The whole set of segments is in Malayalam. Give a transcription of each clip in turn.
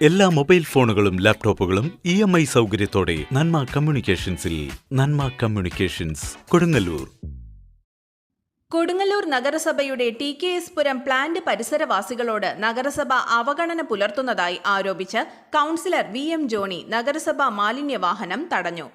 എല്ലാ മൊബൈൽ ഫോണുകളും ലാപ്ടോപ്പുകളും ഇ എം ഐ സൗകര്യത്തോടെ നന്മ കമ്മ്യൂണിക്കേഷൻസിൽ നന്മ കമ്മ്യൂണിക്കേഷൻസ് കൊടുങ്ങല്ലൂർ. കൊടുങ്ങല്ലൂർ നഗരസഭയുടെ T K S Puram plant പരിസരവാസികളോട് നഗരസഭ അവഗണന പുലർത്തുന്നതായി ആരോപിച്ച് കൗൺസിലർ വി എം ജോണി നഗരസഭ മാലിന്യവാഹനം തടഞ്ഞു.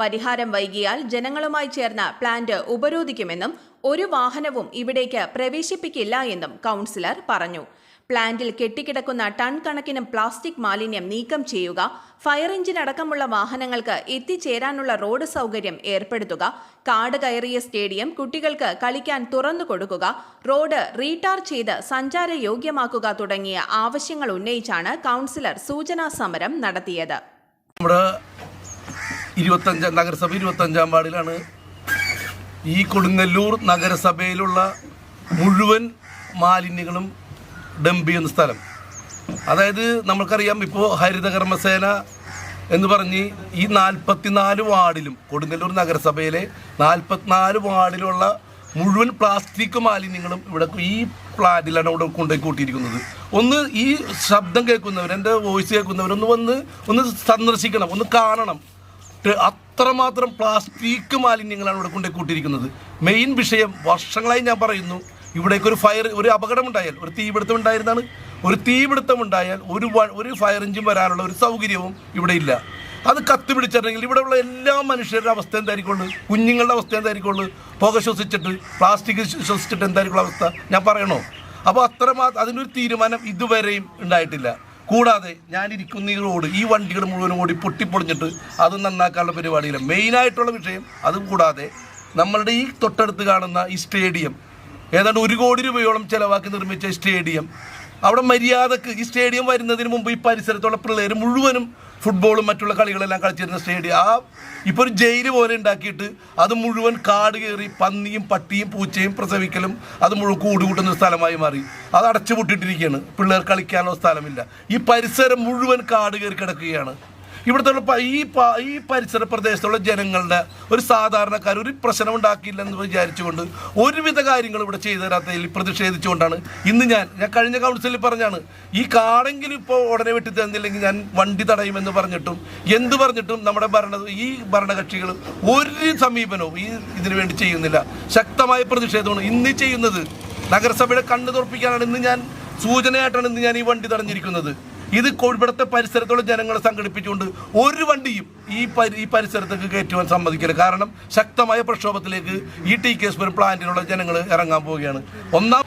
പരിഹാരം വൈകിയാൽ ജനങ്ങളുമായി ചേർന്ന പ്ലാന്റ് ഉപരോധിക്കുമെന്നും ഒരു വാഹനവും ഇവിടേക്ക് പ്രവേശിപ്പിക്കില്ല എന്നും കൗൺസിലർ പറഞ്ഞു. പ്ലാന്റിൽ കെട്ടിക്കിടക്കുന്ന ടൺ കണക്കിന് പ്ലാസ്റ്റിക് മാലിന്യം നീക്കം ചെയ്യുക ഫയർ എഞ്ചിൻ അടക്കമുള്ള വാഹനങ്ങൾക്ക് എത്തിച്ചേരാനുള്ള റോഡ് സൗകര്യം ഏർപ്പെടുത്തുക കാട് കയറിയ സ്റ്റേഡിയം കുട്ടികൾക്ക് കളിക്കാൻ തുറന്നു കൊടുക്കുക റോഡ് റീടാർ ചെയ്ത് സഞ്ചാരയോഗ്യമാക്കുക തുടങ്ങിയ ആവശ്യങ്ങൾ ഉന്നയിച്ചാണ് കൗൺസിലർ സൂചനാ സമരം നടത്തിയത്. നമ്മുടെ ഇരുപത്തഞ്ചാം നഗരസഭ ഈ കൊടുങ്ങല്ലൂർ നഗരസഭയിലുള്ള മുഴുവൻ മാലിന്യങ്ങളും ഡംപ് എന്ന സ്ഥലം. അതായത് നമ്മൾക്കറിയാം ഇപ്പോൾ ഹരിതകർമ്മസേന എന്ന് പറഞ്ഞ് ഈ നാൽപ്പത്തിനാല് വാർഡിലും കൊടുങ്ങല്ലൂർ നഗരസഭയിലെ നാൽപ്പത്തിനാല് വാർഡിലുള്ള മുഴുവൻ പ്ലാസ്റ്റിക് മാലിന്യങ്ങളും ഇവിടെ ഈ പ്ലാന്റിലാണ് ഇവിടെ കൊണ്ടുപോയി കൂട്ടിയിരിക്കുന്നത്. ഒന്ന് ഈ ശബ്ദം കേൾക്കുന്നവർ എന്റെ വോയിസ് കേൾക്കുന്നവർ ഒന്ന് വന്ന് ഒന്ന് സന്ദർശിക്കണം ഒന്ന് കാണണം. അത്രമാത്രം പ്ലാസ്റ്റിക് മാലിന്യങ്ങളാണ് ഇവിടെ കൊണ്ടുപോയി കൂട്ടിയിരിക്കുന്നത്. മെയിൻ വിഷയം വർഷങ്ങളായി ഞാൻ പറയുന്നു ഇവിടേക്ക് ഒരു ഫയർ ഒരു അപകടം ഉണ്ടായാൽ ഒരു തീപിടുത്തം ഉണ്ടായിരുന്നാണ് ഒരു തീപിടുത്തം ഉണ്ടായാൽ ഒരു ഒരു ഫയർ എഞ്ചിൻ വരാനുള്ള ഒരു സൗകര്യവും ഇവിടെ ഇല്ല. അത് കത്തി പിടിച്ചിട്ടുണ്ടെങ്കിൽ ഇവിടെയുള്ള എല്ലാ മനുഷ്യരുടെ അവസ്ഥ എന്തായിരിക്കുള്ളൂ? കുഞ്ഞുങ്ങളുടെ അവസ്ഥ എന്തായിരിക്കുള്ളൂ? പുക ശ്വസിച്ചിട്ട് പ്ലാസ്റ്റിക് ശ്വസിച്ചിട്ട് എന്തായിരിക്കും അവസ്ഥ? ഞാൻ പറയണോ? അപ്പോൾ അത്രമാത്രം അതിനൊരു തീരുമാനം ഇതുവരെയും ഉണ്ടായിട്ടില്ല. കൂടാതെ ഞാനിരിക്കുന്ന ഈ റോഡ് ഈ വണ്ടികൾ മുഴുവനും കൂടി പൊട്ടിപ്പൊളിഞ്ഞിട്ട് അത് നന്നാക്കാനുള്ള പരിപാടിയില്ല. മെയിനായിട്ടുള്ള വിഷയം അതും കൂടാതെ നമ്മളുടെ ഈ തൊട്ടടുത്ത് കാണുന്ന ഈ സ്റ്റേഡിയം ഏതാണ്ട് ഒരു കോടി രൂപയോളം ചിലവാക്കി നിർമ്മിച്ച സ്റ്റേഡിയം. അവിടെ മര്യാദയ്ക്ക് ഈ സ്റ്റേഡിയം വരുന്നതിന് മുമ്പ് ഈ പരിസരത്തുള്ള പിള്ളേർ മുഴുവനും ഫുട്ബോളും മറ്റുള്ള കളികളെല്ലാം കളിച്ചിരുന്ന സ്റ്റേഡിയം. ആ ഇപ്പോൾ ഒരു ജയിൽ പോലെ ഉണ്ടാക്കിയിട്ട് അത് മുഴുവൻ കാട് കയറി പന്നിയും പട്ടിയും പൂച്ചയും പ്രസവിക്കലും അത് മുഴുവൻ കൂടുകൂട്ടുന്ന സ്ഥലമായി മാറി. അത് അടച്ചുപൂട്ടിട്ടിരിക്കുകയാണ് പിള്ളേർ കളിക്കാനുള്ള സ്ഥലമില്ല. ഈ പരിസരം മുഴുവൻ കാട് കയറി കിടക്കുകയാണ്. ഇവിടുത്തെ ഈ ഈ പരിസര പ്രദേശത്തുള്ള ജനങ്ങളുടെ ഒരു സാധാരണക്കാർ ഒരു പ്രശ്നം ഉണ്ടാക്കിയില്ലെന്ന് വിചാരിച്ചുകൊണ്ട് ഒരുവിധ കാര്യങ്ങൾ ഇവിടെ ചെയ്തു പ്രതിഷേധിച്ചുകൊണ്ടാണ് ഇന്ന് ഞാൻ ഞാൻ കഴിഞ്ഞ കൗൺസിലിൽ പറഞ്ഞാണ് ഈ കാടെങ്കിലും ഇപ്പോൾ ഉടനെ വെട്ടി തന്നില്ലെങ്കിൽ ഞാൻ വണ്ടി തടയുമെന്ന് പറഞ്ഞിട്ടും എന്ത് പറഞ്ഞിട്ടും നമ്മുടെ ഭരണ ഈ ഭരണകക്ഷികൾ ഒരു സമീപനവും ഈ ഇതിനു വേണ്ടി ചെയ്യുന്നില്ല. ശക്തമായ പ്രതിഷേധമാണ് ഇന്ന് ചെയ്യുന്നത്. നഗരസഭയുടെ കണ്ണു തുറപ്പിക്കാനാണ് ഇന്ന് ഞാൻ സൂചനയായിട്ടാണ് ഇന്ന് ഞാൻ ഈ വണ്ടി തടഞ്ഞിരിക്കുന്നത്. ഇത് കോഴിപ്പടത്തെ പരിസരത്തുള്ള ജനങ്ങളെ സംഘടിപ്പിച്ചുകൊണ്ട് ഒരു വണ്ടിയും ഈ ഈ പരിസരത്തേക്ക് കയറ്റുവാൻ സമ്മതിക്കില്ല. കാരണം ശക്തമായ പ്രക്ഷോഭത്തിലേക്ക് ഈ ടി കെ പ്ലാന്റിലുള്ള ജനങ്ങൾ ഇറങ്ങാൻ പോവുകയാണ്. ഒന്നാം